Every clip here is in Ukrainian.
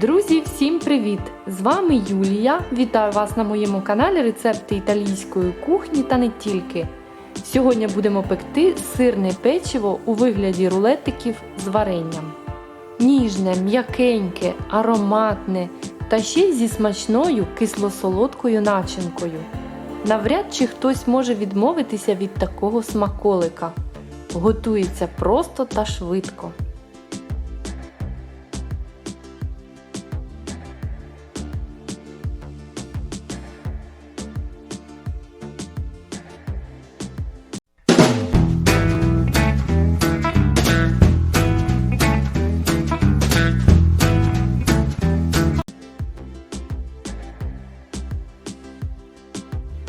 Друзі, всім привіт! З вами Юлія. Вітаю вас на моєму каналі Рецепти італійської кухні та не тільки. Сьогодні будемо пекти сирне печиво у вигляді рулетиків з варенням. Ніжне, м'якеньке, ароматне та ще й зі смачною кисло-солодкою начинкою. Навряд чи хтось може відмовитися від такого смаколика. Готується просто та швидко.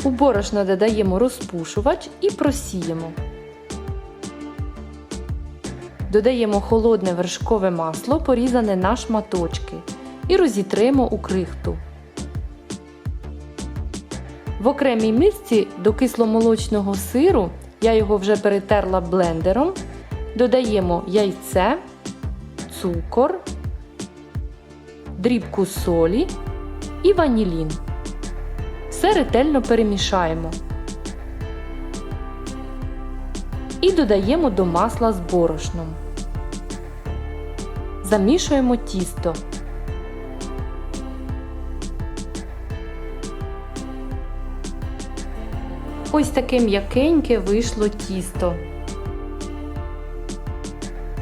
У борошно додаємо розпушувач і просіємо. Додаємо холодне вершкове масло, порізане на шматочки, і розітремо у крихту. В окремій мисці до кисломолочного сиру, я його вже перетерла блендером, додаємо яйце, цукор, дрібку солі і ванілін. Все ретельно перемішаємо. І додаємо до масла з борошном. Замішуємо тісто. Ось таке м'якеньке вийшло тісто.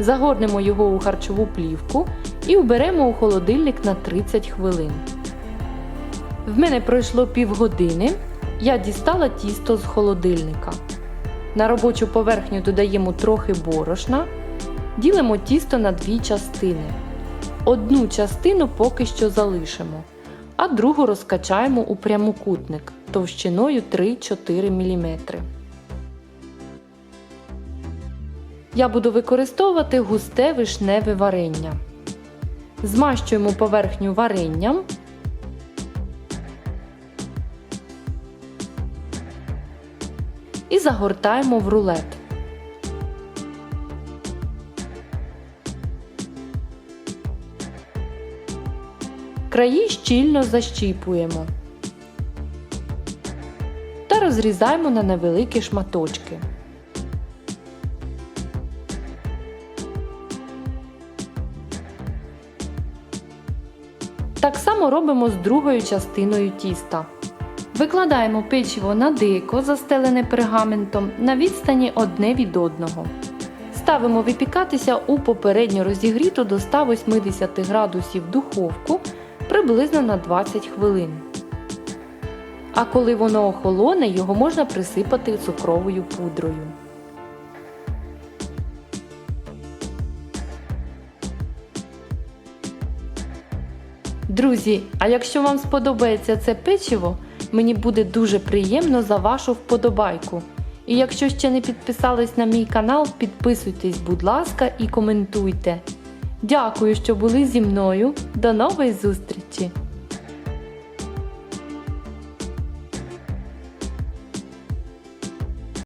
Загорнемо його у харчову плівку і уберемо у холодильник на 30 хвилин. В мене пройшло півгодини. Я дістала тісто з холодильника. На робочу поверхню додаємо трохи борошна, ділимо тісто на дві частини. Одну частину поки що залишимо, а другу розкачаємо у прямокутник товщиною 3-4 мм. Я буду використовувати густе вишневе варення. Змащуємо поверхню варенням. І загортаємо в рулет. Краї щільно защіпуємо та розрізаємо на невеликі шматочки. Так само робимо з другою частиною тіста. Викладаємо печиво на дико, застелене пергаментом на відстані одне від одного. Ставимо випікатися у попередньо розігріту до 180 градусів духовку приблизно на 20 хвилин. А коли воно охолоне, його можна присипати цукровою пудрою. Друзі, а якщо вам сподобається це печиво, Мені буде дуже приємно за вашу вподобайку. І якщо ще не підписались на мій канал, підписуйтесь, будь ласка, і коментуйте. Дякую, що були зі мною. До нової зустрічі!